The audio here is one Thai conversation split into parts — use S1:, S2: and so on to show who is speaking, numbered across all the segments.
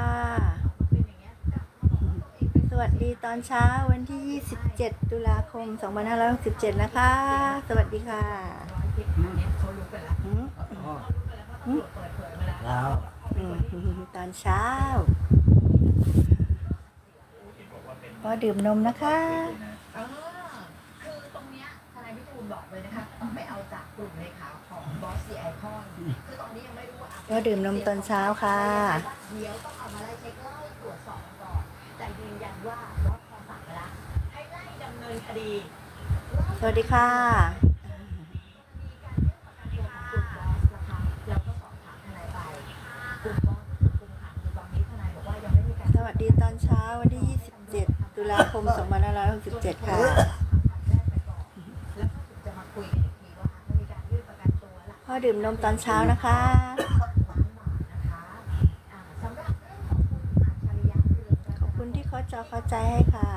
S1: ค่ะ สวัสดีตอนเช้าวันที่ 27 ตุลาคม 2567 นะคะ สวัสดีค่ะอืม
S2: แล้ว
S1: อืมตอนเช้าก็ดื่มนมนะคะ
S3: เออคือตรงเนี้ยทนายวิทูลบอกเลยนะคะต้องไปเอาจากกลุ่มเลขาของบอสซีไอคอน คือตอนนี้ยังไม่รู้ว่า
S1: ก็ดื่มนมตอนเช้าค่ะ
S3: เดี๋ยวต้องเอา ว่าบอสพอสั่งไปแล้วให้ไล่ดำเนินคดี
S1: สวัสดีค่ะ
S3: ตัวของกลุ่มบอสนะคะแล้วก็สอบถามทนายไปกลุ่มบอสกลุ่มขังคือตอนนี้ทนายบอกว่ายังไม่มีการ
S1: สวัสดีตอนเช้าวันที่ 27 ตุลาคม 2567 ค่ะ
S3: แล้วก็ถึงจะมาคุยกันอีกทีว่าถ้ามีการยื่นประกันตัวละ
S1: ก็ดื่มนมตอนเช้านะคะ
S3: ล้านบาทนะคะอ่าสำหรับเรื่องของคุณอัจฉริยะเรืองรัตน
S1: ขอบคุณที่เขาจอเข้าใจให้ค่ะ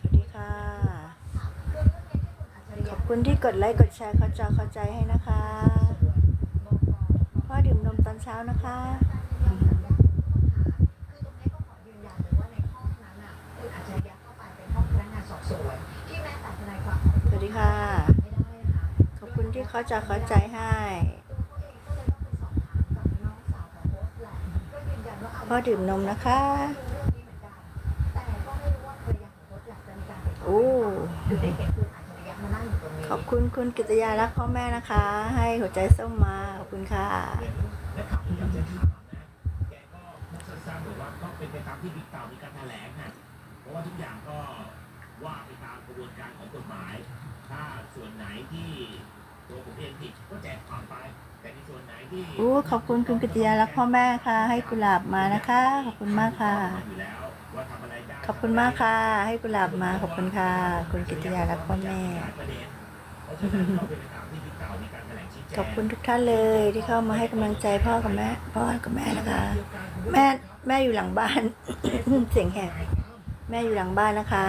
S1: สวัสดีค่ะ ขอบคุณที่ก ดไลค์กดแชร์เขาจอเข้าใจให้นะคะพ่อดื่มนมตอนเช้านะคะ
S3: คือตรงนี้ก็ขอยืนยันเลยว่าในห้องนั้นน่ะคุณอัจฉริยะเข้าไปเป็นห้องพนักงานสอบสวนที่แม้แต่ทนายความ
S1: สวัสดีค่ะ
S3: ไม่ได้นะคะ
S1: ขอบคุณที่เขาจอเข้าใจให้
S3: ตัวเขาเองก็เลยต้องไปสอบถามกับน้องสาวของโพสต์แหละก็ยืนยันว่าเอา
S1: พ่อดื่มนมนะคะ
S3: แต่ก็ไม่รู้ว่าภรรยาของโพสต์อ
S1: ขอบคุณคุณกิตยารักพ่อแม่นะคะ ให้หัวใจส้มมา ขอบคุณค่ะ
S4: ต้อกว่าก็เป็นไปตามที่บิ๊กเต่ามีการแถลงนะเพราะว่าทุกอย่างก็ว่าไปตามกระบวนการของกฎหมาย ถ้าส่วนไหนที่ตัวผมเองผิดก็แจ้งความไป แต่ในส่วนไหนที่
S1: โอ้ขอบคุณคุณกิติยารักพ่อแม่ค่ะ ให้กุหลาบมานะคะ ขอบคุณมากค่ะ ขอบคุณมากค่ะ ให้กุหลาบมา ขอบคุณค่ะ คุณกิติยารักพ่อแม่ ขอบคุณทุกท่านเลยที่เข้ามาให้กำลังใจพ่อกับแม่ พ่อกับแม่นะคะ แม่แม่อยู่หลังบ้าน เสียงแหบแม่อยู่หลังบ้านนะคะ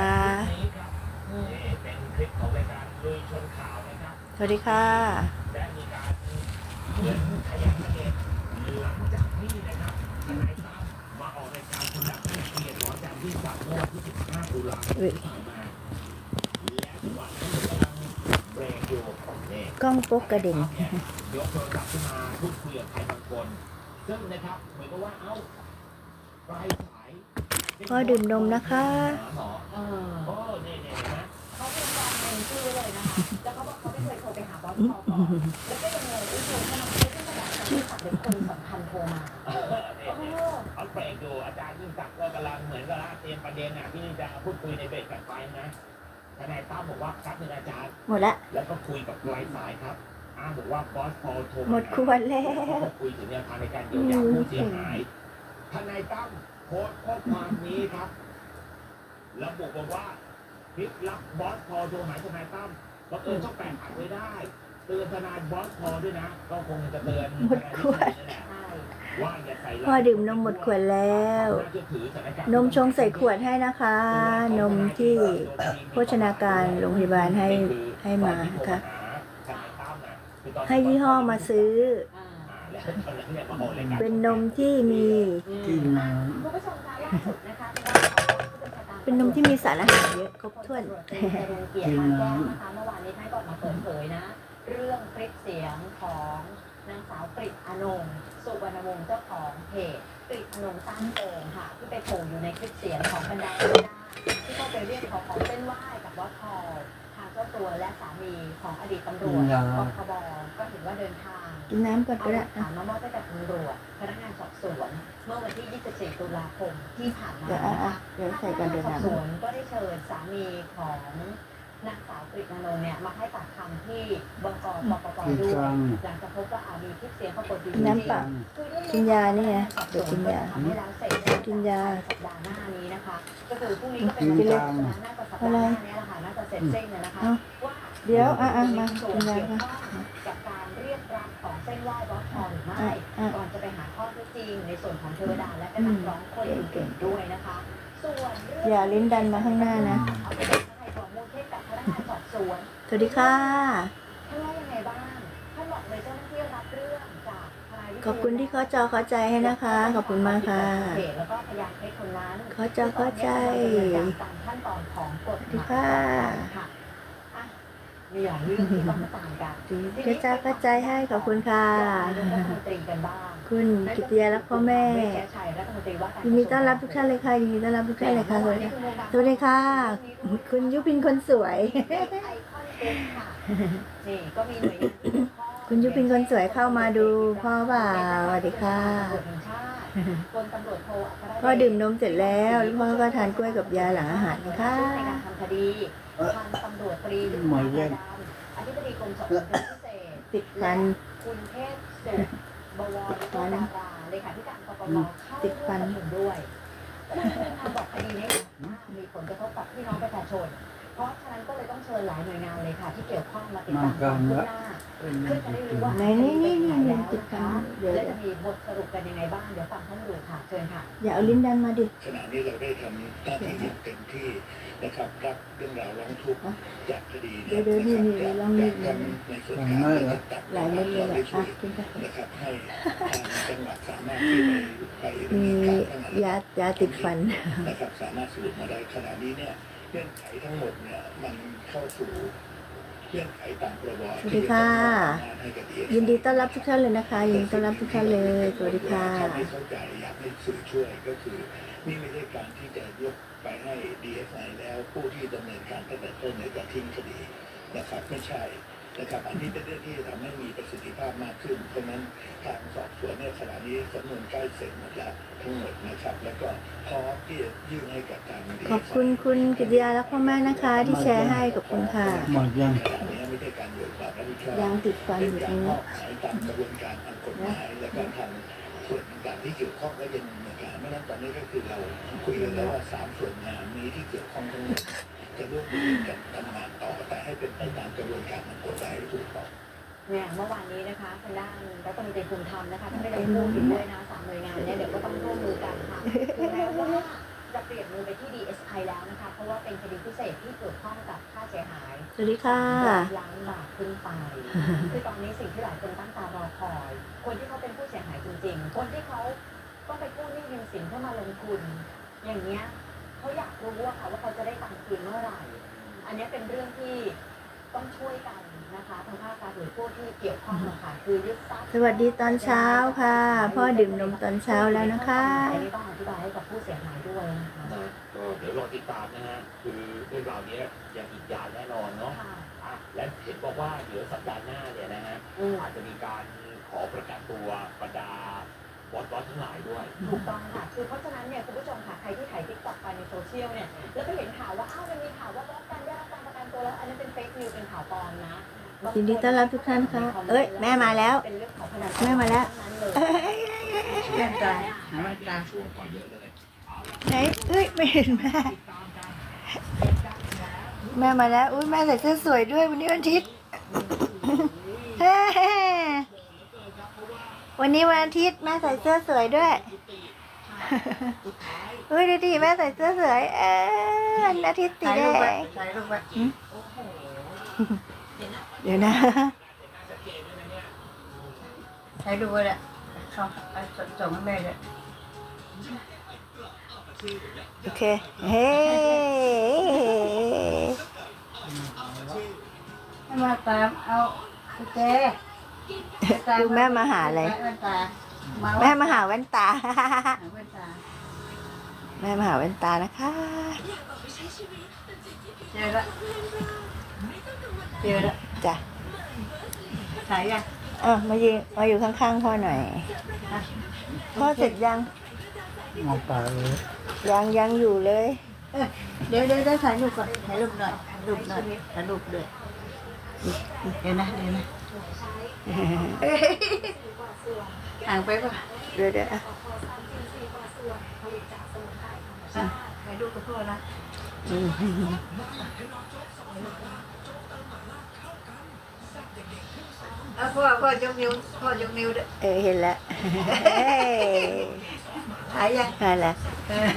S4: นี่เป็นคลิปของรายการลุยชนข่าวนะครับ
S1: สวัสดีค่ะ
S4: ได้มีการเดินขยั กล้อง
S1: โป๊กกระดิ่ง
S4: ยกโทรศัพท์ขึ้นมาพูดคุยกับใครบางคนซึ่งนะครับเหมือนกับว่าเอ้าปลายสาย
S1: พ่อดื่มนมนะคะ
S4: หมอ
S3: เออ
S4: โอ้นี่นี่เห็นไหม
S3: เขาเป็นกองเงินชื่อไว้เลยนะคะแล้วเขาบอกเขาไม่เคยโทรไปหาบอสพอก่อนแล้วก็ยังงงอุ้ยโทรเข้ามาไม่ใช่ขนาดชื่อสัตว์เป็นคนสำคัญโทรมา
S4: เออนี่
S3: เอ
S4: นี่
S3: อ
S4: เขาเบรกอยู่อาจารย์ยิ่งศักดิ์ก็กำลังเหมือนกับว่าเตรียมประเด็นอะที่จะพูดคุยในเบรกกันไปนะ ทนายตั้มบอกว่าครับหนึ่งอาจารย์
S1: หมดละ
S4: แล้วก็คุยกับปลายสายครับอ้างบอกว่าบอสพอลโทร
S1: หมดขวดแล้ว
S4: เขาก็คุยถึงแนวทางในการเยียวยาผู้เสียหายทนายตั้มโพสต์ข้อความนี้ครับระบุบอกว่าคลิปลับบอสพอลโทรหาทนายตั้มบังเอิญช่องแปดอัดไว้ได้ เตือนทนายบอสพอลด้วยนะ ก็คงจะเตือน
S1: หมดขวด
S4: ทนาย
S3: ใช่
S4: ว่าอย่าใส่ร้าย
S1: พ่อดื่มนมหมดขวดแล้ว นมชงใส่ขวดให้นะคะ นมที่โภชนาการโรงพยาบาลให้ให้มานะคะ ให้ยี่ห้อมาซื้อ
S3: อ่า
S1: เป็นนมที่มี
S2: ที่น้
S3: คุณผู้ชมคะล่าสุดนะคะ
S1: เป็นนมที่มีสารอาหารเยอะครบถ้วน
S3: เกียรติมาแก้วนะคะเมื่อวานนี้ท่านก็ออกมาเปิดเผยนะ เรื่องคลิปเสียงของ นางสาวกฤษอนงสุวรรณวงศ์เจ้าของเพจกฤษอนงสร้างโองค่ะ ที่ไปโผล่อยู่ในคลิปเสียงของบรรดาดาราที่เข้าไปเรียกขอของเส้นไหว้กับวัดทองทางเจ้าตัวและสามีของอดีตตำรวจกองคบก็ถือว่าเดินทาง
S1: กินน้ำก่อน
S3: เอา
S1: ก็
S3: ห
S1: ได้
S3: ลักฐานมามอบให้กับตำรวจพนักงานสอบสวนเมื่อวันที่ 24 ตุลาคมที่ผ่านมา
S1: เดี๋ยวอะ
S3: นะ
S1: อะ
S3: คะ
S1: เดี๋ยวใส่กันเดี๋ยว
S3: พนักงานสอบสวน
S1: น้ำ
S3: ก็ได้เชิญสามีของ นางสาวกฤษณนงเนี่ยมาให้ปากคำที่บกปปปำ
S2: ที่
S3: ด้วย
S2: กลาง
S3: หลังจากพบว่าอามีคลิปเสียงปรากฏอยู่
S1: น้ำเปล่า
S3: คือเรื่อง
S1: กินยานี่ไงเดี๋ยวกินยา
S3: ทำให้แล้วเสร็จ
S1: กินยา
S3: สัปดาห์หน้านี้นะคะก็คือพรุ่งนี้ก็เป็นวันที่สองนะน่าจะสัปดาห์หน้านี้แหละค่ะน่าจะเสร็จสิ้นนะนะคะ
S1: เอา
S3: ว่า
S1: เดี๋ยวอะอะมา
S3: ส่ว
S1: กินยา
S3: เกี่ยว
S1: ค่ะ
S3: ข้องกับการเรียกรับของเส้นไหว้บอสทองหรือไม่
S1: อะอะ
S3: ก่อนจะไปหาข้อเท็จจริงในส่วนของเทวดาและก็นักร้องคนอื่นๆด้วยนะคะส่วนเรื่อง
S1: อย่าลิ้นดันมาข้างหน้านะ
S3: วน สวัสดีค่ะท่านว่ายังไงบ้างท่านบอกเลยเจ้าหน้า
S1: ที่รับเรื่องจาก
S3: ทนาย
S1: ขอบคุณที่เข้าจอเข้าใจให้นะคะ ขอบคุณมากค่ะ
S3: แล้วก็พยานเท็จคนร้าน
S1: เข้าจอเข้าใจ
S3: ตามขั้นตอนของกฎหมาย
S1: ค่ะ
S3: มีหลายเรื่องที่ต้องต่างกัน
S1: เข้าจเข้าใจให้ขอบคุณค่ะ
S3: เรื่องรัฐมนตรีกันบ้าง
S1: คุณกิตยาและพ่อแม่
S3: เวชชัยรัฐมนตรีว่าการ
S1: ยินดีต้อนรับทุกท่านเลยค่ะยินดีต้อนรับทุกท่านเลยค่ะสวัสดีค่ะสวัสดีค่ะ คุณยุพินคนสวย
S3: ไอคอนเอ็กซ์ค่ะนี่ก็มีหน่วยงานที่เกี่ยวข้อง
S1: คุณยุพินคนสวยเข้ามาดูพ่อเปล่าสวัสดีค่ะ
S3: พลตำรวจโทอัครเดช
S1: พ่อดื่มนมเสร็จแล้วแล้วพ่อก็ทานกล้วยกับยาหลังอาหารนะคะ
S3: ในการทำคดีพันตำรวจตรีดุษฎีดำอธิบดีกรมสอบสวนคดีพิเศษ
S1: ติดฟัน
S3: คุณเทพสุข บวรและก็ดาราเลขาธิการปปงเข้า
S1: ติดฟัน
S3: ร่วมประชุมด้วยคุณภูมิธรรมบอกคดีนี้มีผลกระทบกับพี่น้องประชาชน เพราะฉะนั้นก็เลยต้องเชิญหลายหน่วยงานเลยค่ะ ที่เกี่ยวข้องมาติดตามความคืบหน้าเพื่อจะได้รู้ว่า
S1: ไหนนี่นี่นี่นี่ติดฟั
S3: แล้
S1: นเดี๋ยว
S3: ว
S1: เดี๋
S3: จะ
S1: ยว
S3: มีบทสรุปกันยังไงบ้างเดี๋ยวฟังท่านดูค่ะเชิญค่ะ
S1: อย่าเอาลิ้นดันมาดิ
S2: ขณะนี้เราได้ทำหน้าที่อย่างเต็มที่ นะครับรับเรื่องราวร้องทุกข์จากคดี
S1: เดี๋ยวเดี๋ยวนี่นี่ลองนี่
S2: จากทางในส่วนกลางและตัด
S1: หลายเม็ดเลย
S2: เรา
S1: แหละ
S2: ได้ช่
S1: อะ
S2: วย
S1: กินไป
S2: นะครับให้ทางจังหวัดสามารถที่ไปไป
S1: มี
S2: ดำเนินการทั้งนั้น
S1: ยายาติดฟัน
S2: นะครับสามารถสรุปมาได้ขณะนี้เนี่ยเงื่อนไขทั้งหมดเนี่ยมันเข้าสู่เงื่อนไขตามประบ
S1: สวัสดีค่ะ
S2: ให้กับ DSI
S1: ยินดีต้อนรับทุกท่านเลยนะคะ ยินดีต้อนรับทุกท่านเลย สวัสดีค่ะ
S2: ถ้าไม่เข้าใจอยากให้สื่อช่วยก็คือ นี่ไม่ใช่การที่จะยก ไปให้ DSI แล้วผู้ที่ดำเนินการตั้งแต่ต้นเนี่ยจะทิ้งคดีนะครับไม่ใช่นะครับอันนี้เป็นเรื่องที่จะทำให้มีประสิทธิภาพมากขึ้น เพราะฉะนั้นทางสอบสวนเนี่ยขณะนี้สำนวนใกล้เสร็จหมดแล้วทั้งหมดนะครับ แล้วก็พร้อมที่จะยื่นให้กับทาง DSI
S1: ขอบคุณคุณกิตยาและพ่อแม่นะคะ ที่แชร์ให้ขอบคุณค่ะ
S2: หมดยังขณะนี้ไม่ใช่การโยนความรับผิดชอบ
S1: ยังติดฟัน
S2: เป็น
S1: อยู่ต
S2: การ
S1: รง
S2: ม
S1: นี้
S2: อบหมายตามกระบวนการทางกฎหมายและการทาง ส่วนต่างๆที่เกี่ยวข้องก็ยังดำเนินการไม่นั้นตอนนี้ก็คือเราคุยกันแล้วว่าสามส่วนงานนี้ที่เกี่ยวข้องทั้งหมดจะร่วมมือกันทำงานต่อแต่ให้เป็นไปตามกระบวนการทางกฎหมายให้ถูกต้อง
S3: เนี่ยเมื่อวานนี้นะคะทางด้านรัฐมนตรีภูมิธรรมนะคะท่านได้พูดถึงด้วยนะสามหน่วยงานเนี่ยเดี๋ยวก็ต้องร่วมมือกันค่ะถึงแม้ว่าจะเปลี่ยนมือไปที่ DSI แล้วนะคะ เพราะว่าเป็นคดีพิเศษที่เกี่ยวข้องกับค่าเสียหาย
S1: สวัสดีค่ะ
S3: ล้านบาทขึ้นไปคือตอนนี้สิ่งที่หลายคนตั้งตารอคอย คนที่เขาเป็นผู้เสียหายจ ริง ๆ คนที่เขาต้องไปกู้หนี้ยืมสินเพื่อมาลงทุน อย่างเงี้ยเขาอยากรู้ว่าค่ะว่าเขาจะได้ตังค์คืนเมื่อไหร่ อันเนี้ยเป็นเรื่องที่ต้องช่วยกันนะคะทางภาคการหรือผู้ที่เกี่ยวข้องนะคะคือยึดทรัพย์
S1: สวัสดีตอนเช้าค่ะ พ่อดื่มนมตอนเช้าแล้วนะคะ
S3: อันนี้ต้องอธิบายให้กับผู้เสียหายด้วยนะคะ
S4: นะก็เดี๋ยวรอติดตามนะฮะคือเรื่องราวนี้ยังอีกยาวแน่นอนเนาะ
S3: ค่ะ
S4: อะและเห็นบอกว่าเดี๋ยวสัปดาห์หน้าเนี่ยนะฮะ
S3: อืม
S4: อาจจะมีการ ขอประกันตัวบรรดาบอสบอสทั้งหลายด้วย
S3: ถูกต้องค่ะ คือเพราะฉะนั้นเนี่ยคุณผู้ชมค่ะ ใครที่ถ่ายติ๊กต็อกไปในโซเชียลเนี่ย แล้วก็เห็นข่าวว่า อ้าว มันมีข่าวว่าบล็อกการได้รับการประกันตัวแล้ว อันนั้นเป็นเฟกนิวเป็นข่าวปลอมนะ
S1: ยินดีต้อนรับทุกท่านค่ะ เอ้ย แม่มาแล้ว
S3: เป็นเรื่องของพนัน
S1: แม่มาแล้ว
S3: ทั้งนั้นเลย
S1: เอ้ย
S5: แว่นตาหาแว่นตา
S2: ช่วงก่อนเยอะเลย
S1: ไหนเอ้ย ไม่เห็นแม่ แม่มาแล้ว อุ้ยแม่ใส่เสื้อสวยด้วยวันนี้วันอาทิตย์เฮ้ วันนี้วันอาทิตย์แม่ใส่เสื้อสวยด้วยอุ้ยดูดิแม่ใส่เสื้อสวย เออวันอาทิตย์สี
S5: ถ่าย
S1: แด
S5: รูปไว้
S1: ง
S5: ถ่ายรูปไว้
S1: เดี๋ยวนะ
S5: ถ่ายรูปไว้แหละเขาเอาส่งส่งให้แม่เลย
S1: โอเค เฮ้
S5: ให้มาตามเอากุญแจ
S1: ดูแม่มาหาอะไร
S5: แว่นตามา
S1: แม่มาหาแว่นตา
S5: หาแว่นตา
S1: แม่มาหาแว่นตานะคะ
S5: เจอละเจอละ
S1: จ้ะ
S5: ถ่ายยัง
S1: เออมายืนมาอยู่ข้างๆพ่อหน่อย พ่อเสร็จยัง
S2: มองตาเลย
S1: ยังยังอยู่เลย
S5: เอ้ยเดี๋ยวเดี๋ยวเดี๋ยวถ่ายรูปก่อนถ่ายรูปหน่อยถ่ายรูปหน่อยถ่ายรูปด้วยเดี๋ยวนะเดี๋ยวนะเอ้ย ห่างไปป่ะ
S1: เดี๋ยวเดี๋ยวอะ
S5: อะถ่ายรูปกับพ่อนะ
S1: อืม
S5: อะพ่อพ่อยกนิ้วพ่อยกนิ้วด้วย
S1: เออเห็นแล้วเฮ้ย
S5: ถ่ายยัง
S1: นั่นแหละ
S5: เออ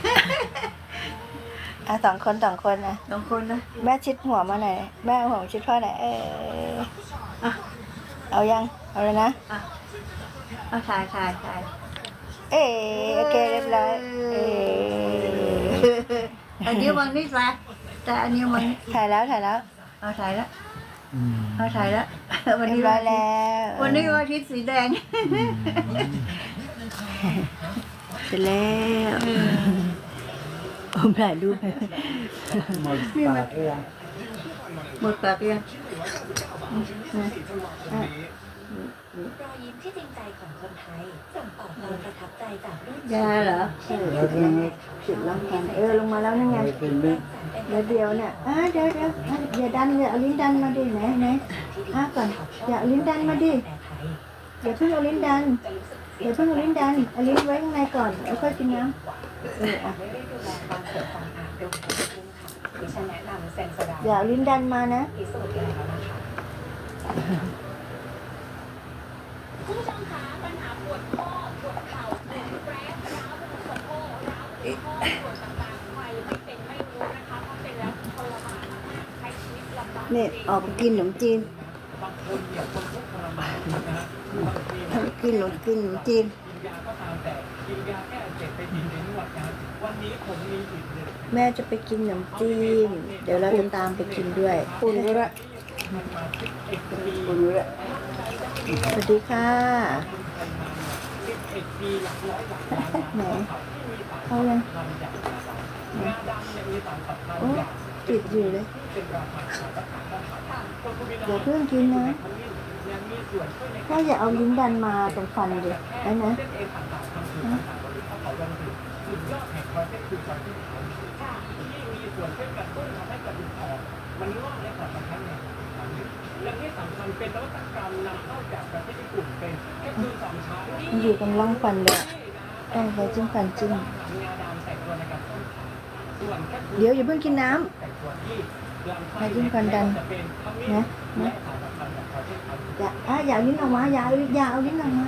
S1: อะสองคนสองคนนะ
S5: สองคนนะ
S1: แม่ชิดหัวมาหน่อย แม่เอาหัวชิดพ่อหน่อยเออ
S5: อะ
S1: เอายัง เอาเลยนะ
S5: อะเอาถ่ายถ่ายถ่าย
S1: เอ๋โอเคเรียบร้อยเอ๋
S5: อันนี้วันนี้ละแต่อันนี้วัน
S1: ถ่ายแล้วถ่ายแล้ว
S5: เอาถ่ายแล้วเอาถ่ายแล้ววัน
S1: เรีย
S5: นี้
S1: บร้อยแล้ว
S5: วันนี้วันอาทิตย์สีแดง
S1: เสร็จแล้วผมถ่ายรูปให้
S5: นี่มันหมดปากยัง
S3: รอยยิ้มที่จริงใจของคนไทยส่งต่อความประทับใจจากรุ่น
S5: ยาเหรอ
S1: เออยังไงจุดลำพันเออลงมาแล้วนั่นไงเดี๋ยวเดียวเนี่ยอะเดี๋ยวเดี๋ยวอะอย่าดันเลยเอาลิ้นดันมาดิไหนไหนอะก่อนอย่าเอาลิ้นดันมาดิ
S3: แต่ไทย
S1: อย่าเพิ่งเอาลิ้นดันอย่าเพิ่งเอาลิ้นดันเอาลิ้นไว้ข้างในก่อนแล้วค่อยกินน้ำเอออะ
S3: ไม่ได้ดูแลความเกิดความอาบรวมถึงคุณค่ะดิฉันแนะนำเซนโซดา
S1: อย่าเอาลิ้นดันมานะ
S3: ผู้ชมคะปัญหาปวดข้อปวดเข่าปวดแร้ร้าวปวดสะโพกร้าวปวดข้อปวดต่างๆใครไม่เป็นไม่รู้นะคะเพราะเป็นแล้วทรมานมากๆใช้ชีวิตลำบาก
S1: เนี่ยออกไปกินขนมจีน
S4: บางคนเนี่ยคนทุกข์ทรมานนะฮะบางที
S1: กินขนมกินขนมจีน
S4: กินยาก็ตามแต่กินยาแก้อักเจ็บไปกินในนวดนะวันนี้ผมมีอีกหนึ่ง
S1: แม่จะไปกินขนมจีน เดี๋ยวเราจะตามไปกินด้วย
S5: อุ่นก็ได้
S4: มันมา ส
S1: วัสดีค่ะ
S4: สิบเอา
S1: ไหนเขายังโอ้ติดอยู่เลย
S4: เดี๋
S1: ยวเพิ่องกินนะ
S4: ยังมีส่วนช่วยใน
S1: ก็อย่าเอาลิ้นดันมาตรงฟัน
S4: เส้นเอ็นต่างๆทำคือต่างๆบริโภคเขายังถึงสุดยอดแห่งคอลลาเจนคือความที่เขาที่มีส่วนช่วยกระตุ้นทำให้กระมันงอกและขอดสำคัญเนี่ย และที่สำคัญเป็นนวัตกรรมนำเข้าจากประเทศญี่ปุ่นเป็นแค่คือสองชั้น
S1: มันอยู่ตรงร่องฟันเลยอะต้องไปจิ้มฟันจิ้ม
S4: งาดำใส่ตัวในกระต้นขาส่วนแค่คือ
S1: เดี๋ยวอย่าเพิ่งกินน้ำ
S4: ใส่ตัวที่ลำไส้
S1: ให้จิ้มฟันดัน
S4: จะเป็นขมิ้น
S1: นะ
S4: และ
S1: นะ
S4: สารสำคัญกับคอลลาเจนครับ
S1: อย่าอะอย่าเอาลิ้นออกมาอย่าเอาอย่าเอาลิ้นออกมา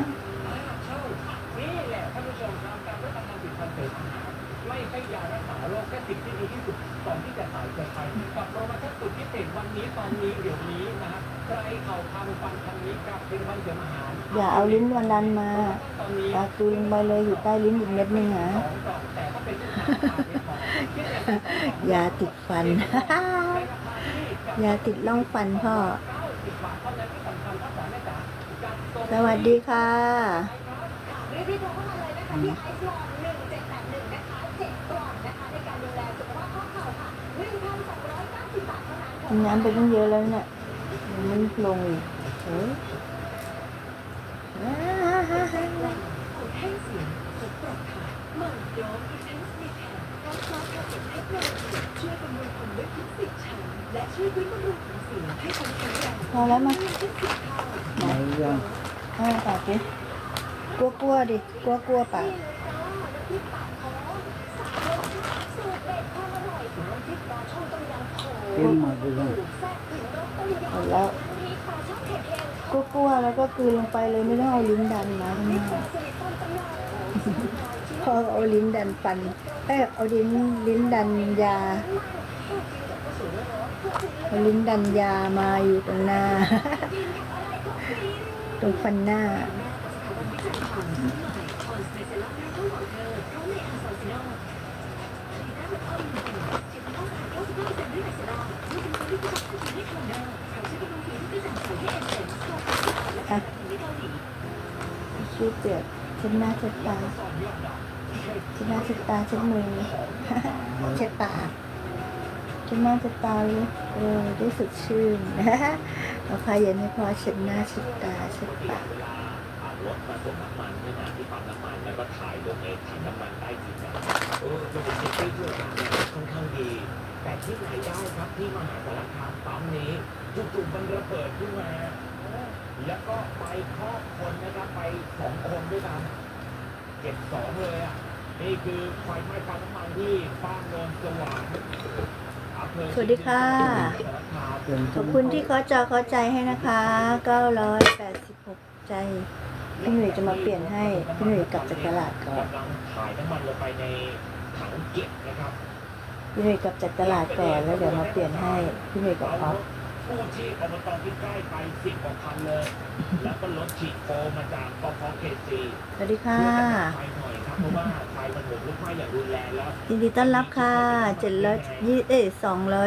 S4: นี่แหละท่านผู้ชมครับการรับประทานผลิตภัณฑ์เสริมอาหารไม่ใช่ยารักษาโรคแค่สิ่งที่ดีที่สุดก่อนที่จะตายเกิดไปกับโปรโมชั่นสุดพิเศษวันนี้ตอนนี้เดี๋ยวนี้นะ ฮะใครเขาทำฟันทำนี้กับผลิตภัณฑ์เสริมอาหาร
S1: อย่าเอาลิ้นวันดันมา
S4: ตอนนี้
S1: ตากลืนไปเลยอยู่ใต้ลิ้นอีกเม็ดหนึงนะ
S4: สองกล่องแต่ถ้าเป็นผู้ชายเนี่ยของคิดแต่สองกล่อง
S1: ยาติดฟัน
S4: ในราคาที่กับ
S1: ยาติดร่องฟันพ่อ
S4: 90บาทเท่านั้นที่สำคัญถ้าสอนแม่จ๋าจัดส่ง
S1: สวัสดีค่ะ
S3: รีบๆโทรเข้ามาเลยนะคะที่ไอซ์ลอน1781นะคะ7กล่องนะคะในการดูแลสุขภาพข้อเข่าค่ะ1,290บาทเท่านั้น
S1: กินน้ำไปตั้งเยอะแล้วเนี่ยเดี๋ยว มันลงอีกเออ
S3: คนให้เสียงสุดปลอดภัยเหมือนโดมอินเทนส์ดีแทนเพราะซอสกระตุ้นเทคโนโลยีช่วยบำรุงคนลึกทุกสิบชั้นและช่วยฟื้นบำรุงของเสียงให้คงแข็งแรง
S1: พอแล้วมั้ย
S5: ไหนยัง
S1: อ้าวปากดิกลัวกลัวๆดิกลัวกลัวๆปาก
S3: กิน
S5: หมดเลย
S3: แซ่บถึงรสต้มยำ
S1: หมดแล้ว
S3: น้ำพริกปลาช่อนเผ็ดเอง
S1: กลัวแล้วก็กลืนลงไปเลยไม่ต้องเอาลิ้นดันมาข้างหน้า
S3: เคยสนิทต้นตำนาน
S1: พอเอาลิ้นดันฟันเอ้ยเอาลิ้นลิ้นดันยาเอาลิ้นดันยามาอยู่ตรงหน้า ตรงฟันหน้า อะชื่อเปียกเช็ด หน้าเช็ดตาเช็ดหน้าเช็ดตาเช็ดมือเช็ดปากเช็ดหน้าเช็ดตาเลยเออได้สดชื่นเอาพาเย็นให้พอเช็ดหน้าเช็ดตาเช็ดปาก
S4: รถมาส่งน้ำมันใช่ไมที่ปั๊มน้ำมันแล้วก็ถ่ายลงในถังน้ำมันใต้ดินนะเออระบบเซฟตี้ช่นเนี่ยค่อนข้างดีแต่ที่ไหนได้ครับที่มหาสารคามปั๊มนี้จู่ๆมันระเบิดขึ้นมา แล้วก็ไปครอบคนนะครับไปสองคนด้วยกัน เจ็บสองเลยอะ นี่คือไฟไหม้ปั๊มน้ำมันที่บ้านโนนสว่างอำเภอ
S1: สวัสดีค่ะ
S4: สารคาม
S1: ขอบคุณที่ขอจอขอใจให้นะคะ 986 ใจ พี่หนุ่ยจะมาเปลี่ยนให้ พี่หนุ่ยกลับจากตลาดก่อน
S4: กำลังถ่ายน้ำมันลงไปในถังเก็บนะครับ
S1: พี่หนุ่ยกลับจากตลาดก่อนแล้วเดี๋ยวมาเปลี่ยนให้ พี่หนุ่ยกับออฟ
S4: กู้ชีพอบตใกล้ๆไปสิบกว่าคันเลย แล้วก็รถฉีดโฟมมาจากปพเขตสี่
S1: สวัสดีค่ะ
S4: เพื่อจะดับไฟหน่อยครับเพราะว่าไฟมันโหมลุกไหม้อย่างรุนแรงแล้ว
S1: ยินดีต้อนรับค่ะ700ยี่เอ้ย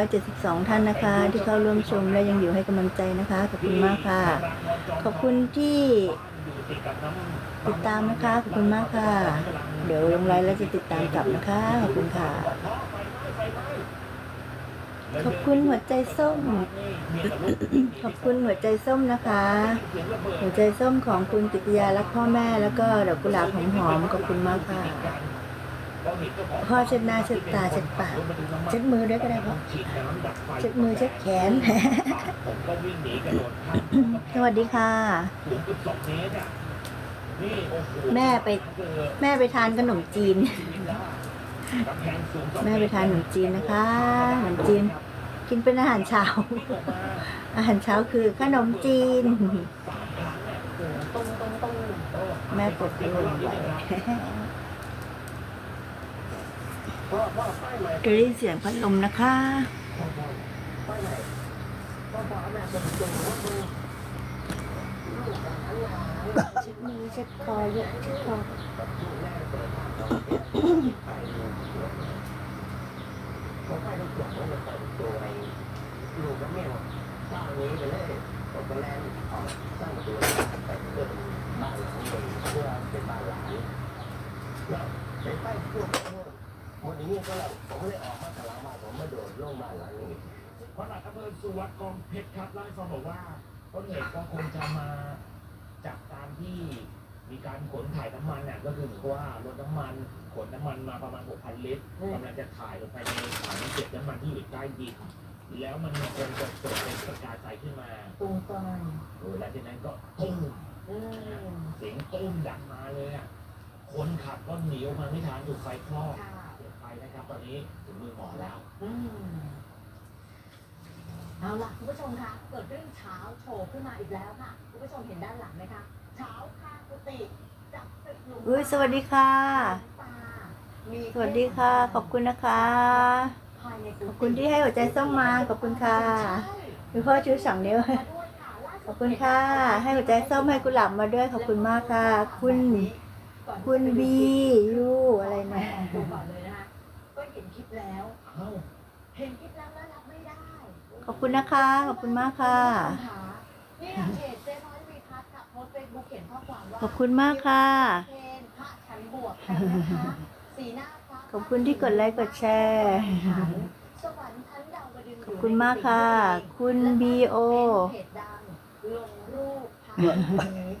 S1: 272 ท่านนะคะ ที่เข้าร่วมชมและยังอยู่ให้กำลังใจนะคะ ขอบคุณมากค่ะ ขอบคุณที่ติดตามนะคะ ขอบคุณมากค่ะ เดี๋ยวลงไลน์แล้วจะติดตามกลับนะคะ ขอบคุณค่ะ ขอบคุณหัวใจส้ม ขอบคุณหัวใจส้มนะคะ หัวใจส้มของคุณกิติยาและพ่อแม่แล้วก็ดอกกุหลาบหอมๆขอบคุณมากค่ะพ่อเช็ดหน้าเช็ดตาเช็ดปากเช็ดมือด้วยก็ได้พ่อเช็ดมือเช็ดแขนสวัสดีค่ะ แม่ไป แม่ไปทานขนมจีน
S4: แม่
S1: ไปทานขนมจีนนะคะขนมจีน กินเป็นอาหารเช้า อาหารเช้าคือขนมจีน แม่ปวดลมไว้จะได้ยินเสียงพัดลมนะคะเช็ มือเช็ดคอเยอะเช็ดคอ
S4: ลูกกับแม่สร้างนี้ไปเลยตกแรงออกสร้างประตูไปเพื่อบ้านหลังเพื่อเป็นบ้านหลังแล้วไปไปพวกวันนี้ก็แล้วผมไม่ได้ออกมาจากหลังบ้านผมมาโดดลงบ้านหลังนี้พระหลักอำเภอสุวัสดิ์กองเพชรครับเล่าให้ฟังบอกว่าต้นเหตุก็คงจะมา จากการที่มีการขนถ่ายน้ำมันเนี่ยก็คือเหมือนกับว่ารถน้ำมันขนน้ำมันมาประมาณ 6,000 ลิตรกำลังจะถ่ายลงไปในถังเก็บน้ำมันที่อยู่ใต้ดินแล้วมันคงจะเกิดเป็นประกายไฟขึ้นมา
S3: ตุ้งต้น
S4: เออแล้วทีนั้นก็ตุ้ม
S3: อืม
S4: เสียงตุ้มดังมาเลยอะคนขับก็หนีออกมาไม่ทันถูกไฟคลอก
S3: ค่ะ
S4: เสียไปนะครับ ตอนนี้ถึงมือหมอแล้ว
S3: อืม เอาล่ะคุณผู้ชมคะเกิดเรื่องเช้าโชว์ขึ้นมาอีกแล้วค่ะคุณผู้ชมเห็นด้านหลังไหมคะเช้าข้างกุฏิจับตึกหลุม
S1: อุ้ยสวัสดีค่ะ
S3: ตามี
S1: สวัสดีค่ะ ขอบคุณนะคะ
S3: ภายในกุฏิ
S1: ขอบคุณที่ให้หัวใจส้มมาขอบคุณค่ะคุณพ่อชูสองนิ้ว
S3: มาด้วยค่ะล่าสุด
S1: ขอบคุณค่ะ ให้หัวใจส้มให้กุหลาบมาด้วยขอบคุณมากค่ะ คุณคุณบียูอะไรนะ
S3: ดูก่อนเลยนะคะก็เห็นคลิปแล้ว
S4: เอ้า
S3: เห็นคลิปแล้วแล้วรับไม่ได้
S1: ขอบคุณนะคะ ขอบคุณมากค่ะ
S3: นี่เพจเจ๊น้อยวีพัฒน์กับโพสต์เฟซบุ๊กเขียนข้อความว่า
S1: ขอบคุณมากค่ะ
S3: เพนพระฉันบวกกันนะคะสีหน้าพระ
S1: ขอบคุณที่กดไลค์กดแชร์
S3: สวรรค์ชั้นดาวดึงส์
S1: ขอบคุณมากค่ะ คุณบีโอ
S3: เพจดังลงรูปพระ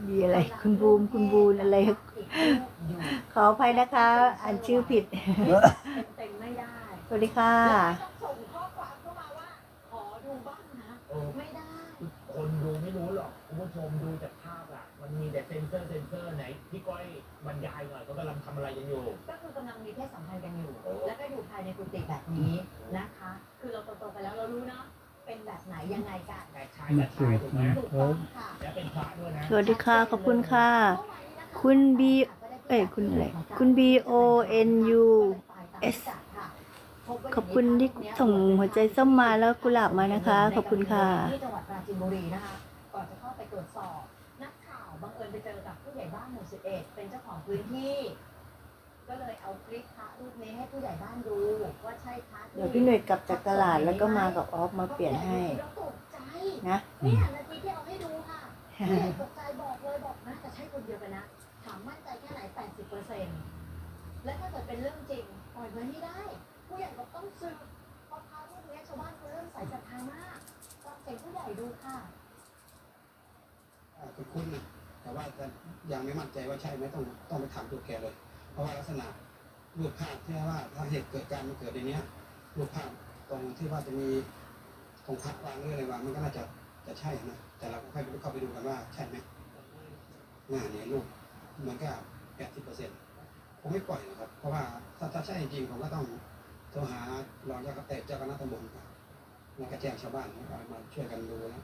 S1: บีอะไร คุณบูม คุณบูนอะไร
S3: อีกรูปอยู่
S1: ขออภัยนะคะ อ่านชื่อผิด
S3: เต็มๆไม่ได้
S1: สวัสดีค่ะ
S3: ไม่ได้
S4: คนดูไม่รู้หรอกคุณผู้ชมดูจากภาพอะมันมีแต่เซนเซอร์เซนเซอร์ไหนพี่ก้อยบรรยายหน่อยเขากำลังทำอะไรกันอยู่
S3: ก็คือกำลังมีเพศสัมพันธ์กันอยู่ แล้วก็อยู่ภายในกุฏิแบบนี้นะคะ คือเราโตๆกันแล้วเรารู้เนาะเป็นแบบไหนยังไงกัน
S4: แต่ชายแต่ชายถูกไหม
S3: ถูกต้องค่ะ
S4: และเป็นพระด้วยนะ
S1: สวัสดีค่ะ ขอบคุณค่ะ คุณ B เอ้ยคุณอะไรคุณ B O N U S ขอบคุณที่ส่งหัวใจส้มมาแล้วกุหลาบมานะคะ ขอบคุณค่ะ
S3: ที่จังหวัดปราจีนบุรีนะคะก่อนจะเข้าไปตรวจสอบ นักข่าวบังเอิญไปเจอกับผู้ใหญ่บ้านหมู่11เป็นเจ้าของพื้นที่ ก็เลยเอาคลิปพระรูปนี้ให้ผู้ใหญ่บ้านดูว่าใช่พระที่
S1: เดี๋ยวพี่หน่วยกลับจากตลาดแล้วก็มากับออฟมาเปลี่ยนให้
S3: เราตกใจ
S1: นะ
S3: เนี่ยนาทีที่เอาให้ดูค่ะผู้ใหญ่ตกใจบอกเลยบอกนะจะใช่คนเดียวกันนะถามมั่นใจแค่ไหน80เปอร์เซ็นต์และถ้าเกิดเป็นเรื่องจริงปล่อยไว้ไม่ได้ ผู้ใหญ่บอกต้องสืบเพราะพระรูปนี้ชาวบ้านเขาเริ่มใส่ศรัทธามากฟังเสียงผู้ใหญ่ดูค่ะ
S6: อ่าคุ้นนะแต่ว่าจะยังไม่มั่นใจว่าใช่ไหมต้องต้องไปถามตัวแกเลย เพราะว่าลักษณะรูปภาพที่ว่าถ้าเหตุเกิดการมันเกิดในเนี้ยรูปภาพตรงที่ว่าจะมีธงพัดวางหรืออะไรวางมันก็น่าจะจะใช่นะแต่เราก็ค่อยเข้าไปดูกันว่าใช่ไหมงานเนี่ยรูปมือนกับแปดสิบเปอร์เซ็นต์ผมไม่ปล่อยนะครับ เพราะว่าถ้าถ้าใช่จริงผมก็ต้อง โทรหารองเจ้าคณะเจ้าคณะตำบลก่อนแล้วก็แจ้งชาวบ้านมาช่วยกันดูนะ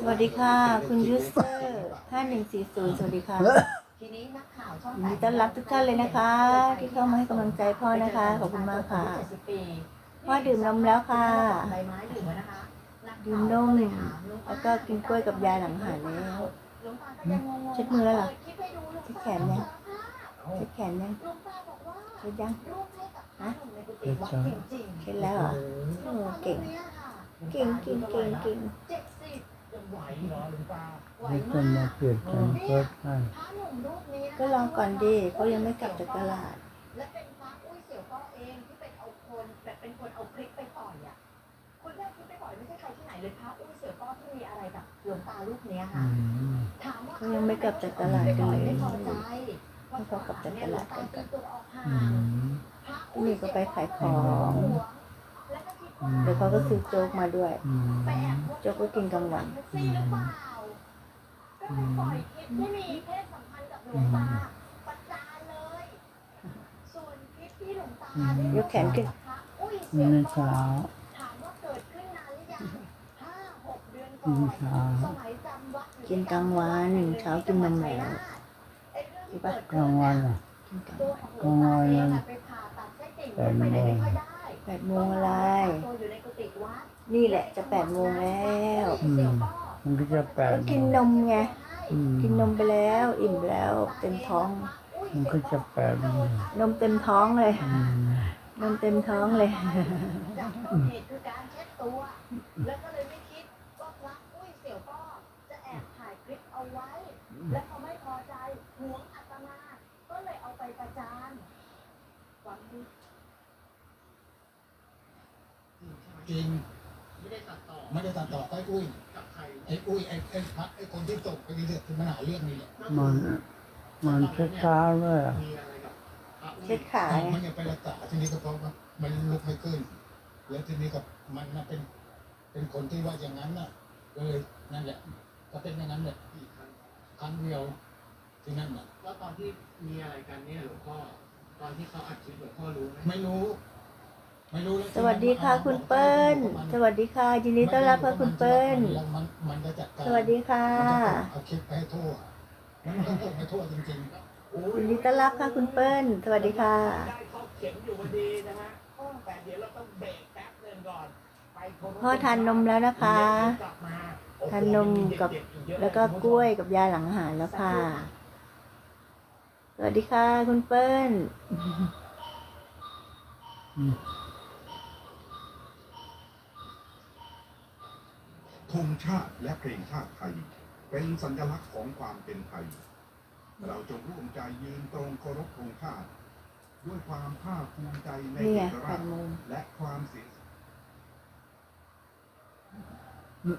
S1: สวัสดีค่ะ คุณยูเซอร์5140 สวัสดีค่ะ
S3: ทีนี้นักข่าวช่อง
S1: ยินดีต้อนรับทุกท่านเลยนะคะ ที่เข้ามาให้กำลังใจพ่อนะคะ ขอบคุณมากค่ะ พ่อดื่มนมแล้วค่ะ
S3: ใบไม้ดื่มนะคะ
S1: ดื่มนมแล้วก็กินกล้วยกับยาหลังหารแล้วเช็ดมือแล้วเหรอ
S3: ปิดคลิปให้ดูหลวง
S1: เช็ดแขนยังเช็ดแขนยังเช็ดยัง
S3: รูปให้กับพระหนุ่มในกุฏิวัดจริงๆ
S1: เช็ดแล้วเหรอโอ้เก่ง เก่งเก่งเก่งเก่ง
S3: เจ็ดสิบ
S4: จะไหวเหรอหลวงตา
S3: ไหว
S7: ไม่ต้อง
S3: มา
S7: มาเปลี่ยนแปลงเพิ่มให้
S3: พระหนุ่มรูปนี้นะคะ
S1: ก็รอก่อนดิเขายังไม่กลับจากตลาด
S3: และเป็นพระอุ้ยเสี่ยวก็เองที่เป็นเอาคนแบบเป็นคนเอาคลิปไปปล่อยอะคนที่เอาคลิปไปปล่อยไม่ใช่ใครที่ไหนเลยพระอุ้ยเสี่ยวก็ที่มีอะไรกับหลวงตารูปเนี้ย
S7: อื
S3: ค่ะ
S7: ม
S3: ถามว่า
S1: เขายังไม่กลับจากตลาด
S3: ไป
S1: กัน
S3: ปล่อย
S1: เลย
S3: ไม่พอใจ
S1: ให้เขากลับจากตลาดกัน
S3: ตีตัวออก ห่า
S7: อื
S3: ง
S7: ม
S3: พระ
S1: พี่นี่ก็ไปขายของ
S3: แล้วก็คิดว่า
S1: เดี๋ยวเขาก็ซื้อโจ๊กมาด้วย
S7: อืม
S3: ไปแอบคบ
S1: โจ๊กก็กินกลางวัน
S3: แท็กซี่หรือเปล่าก็เลยปล่อยคลิปที่มีเพศสัมพันธ์กับหลวงตาประจานเลยส่วนคลิปที่หลวงตาได้
S1: ยกแขนขึ้น
S3: พระอุ้ยเสี่ยว
S7: ใน
S3: ก็
S7: เช้า
S3: ถามว่าเกิดขึ้นนานหรือยังห้าหกเดือนก่
S7: กิ
S3: อน
S7: นเช้า
S3: สมัยจำวัดอยู่
S1: กินกลางวันเช้ากินนมแล้ว
S3: ไอ้เรื่องที่
S1: ปะ
S3: เกิด
S7: กลางวันอะ
S1: กินกลาง
S3: ตัว
S1: วัน
S3: ของหลวงตาเองอะไปผ่าตัดไส้ติ่งแล้วไปไหนไม่ค่อยได้
S1: แปดโมงอะไร
S3: ตัวอยู่ในกุฏิวัด
S1: นี่แหละจะแปดโมงแล้ว
S7: อืมมันก็จะแปล
S1: ก็
S7: ก
S1: กินนมไง
S7: อืม
S1: กินนมไปแล้ว อิ่มแล้วเต็มท้อง
S7: มันก็จะแปลก
S1: นมเต็มท้องเลย
S7: อืม
S1: นมเต็มท้องเลย
S3: จากต้นเหตุคือการเช็ดตัวแล้วก็เลยไม่คิดว่าพระอุ้ยเสี่ยวก็จะแอบถ่ายคลิปเอาไว้ และเขาไม่พอใจหวงอาตมา ก็เลยเอาไปประจานหวังดี
S6: จริง ไม่ได้ตัดต่อไม่ได้ตัดต่อไอ้อุ้ยไอ้อุ้ยไอ้ไอ้พักไอ้คนที่ตกไปนี่คือปัญหาเรื่องนี้แหละ
S7: มันมันช้าๆด้วยอะ
S6: มีอะไรกับพระอุ้ย
S1: เช็ดขา
S6: มั
S1: ไง
S6: นยังไปรักษาทีนี้ก็เพราะว่ามันลุกไม่ขึ้น แล้วทีนี้กับมันน่ะเป็น เป็นคนที่ว่าอย่างนั้นน่ะเลยนั่นแหละ ก็เป็นอย่างนั้นแหละครั้งเดียวที่นั่นน่ะ
S8: แล้วตอนที่มีอะไรกันเนี่ยหลวงพ่อตอนที่เขาอัดคลิปหลวงพ่อรู้ไหม
S6: ไม่รู้ไม่รู้แล้ว
S1: สวัสดีค่ะคุณเปิ้ล สวัสดีค่ะ ยินดีต้อนรับค่ะคุณเปิ้ล
S6: มันมันจะจัดการ
S1: สวัสดีค่ะ
S6: มันจะเอาคลิปไปให้ทั่วมันต้องส่งไปทั่วจริงๆ
S1: ยินดีต้อนรับค่ะคุณเปิ้ล สวัสดีค่ะ
S4: ได้เข้าเข็มอยู่พอดีนะฮะแต่เดี๋ยวเราต้องเบรกแป๊บนึงก่อนไปเคารพ
S1: พ่อทานนมแล้วนะคะ
S4: กลับมา
S1: ทานนมกับแล้วก็กล้วยกับยาหลังอาหารแล้วค่ะ สวัสดีค่ะคุณเปิ้ล
S9: ธงชาติและเพลงชาติไทย เป็นสัญลักษณ์ของความเป็นไทย เราจงร่วมใจยืนตรงเคารพธงชาติ ด้วยความภาคภูมิใจใน
S1: นี่
S9: เอ
S1: ไง
S9: ก
S1: แป
S9: ราช
S1: ดโมง
S9: และความเสียสละ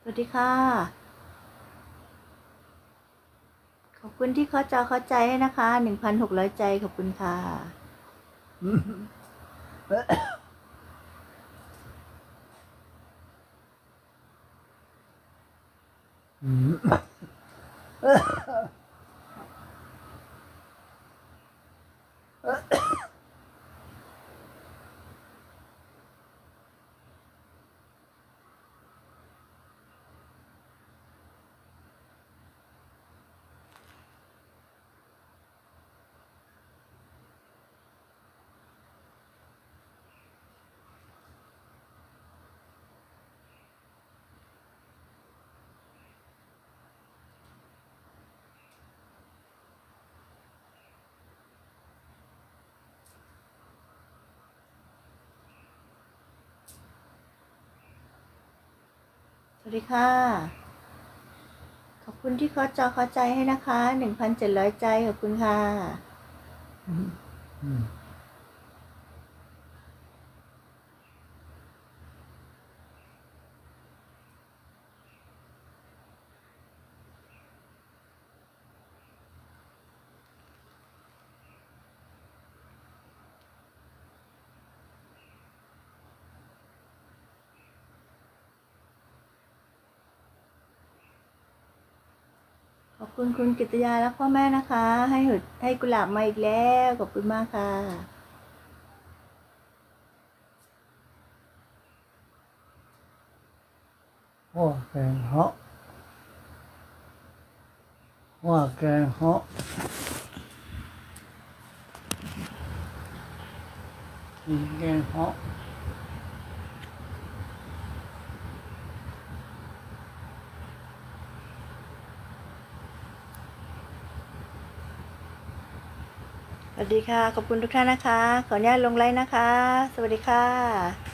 S1: สวัสดีค่ะ ขอบคุณที่เข้าจอเข้าใจให้นะคะ หนึ่งพันหกร้อยใจขอบคุณค่ะ
S7: อื
S1: วัสดีค่ะ ขอบคุณที่เคาะจอเคาะใจให้นะคะ หนึ่งพันเจ็ดร้อยใจ ขอบคุณค่ะ ขอบคุณคุณกิตยาและพ่อแม่นะคะ ให้หุดให้กุหลาบมาอีกแล้วขอบคุณมากค่ะ
S7: ว่าแกงเหาะว่าแกงเหาะเก่งเหาะ
S1: วัสดีค่ะ ขอบคุณทุกท่านนะคะ ขออนุญาตลงไลน์นะคะ สวัสดีค่ะ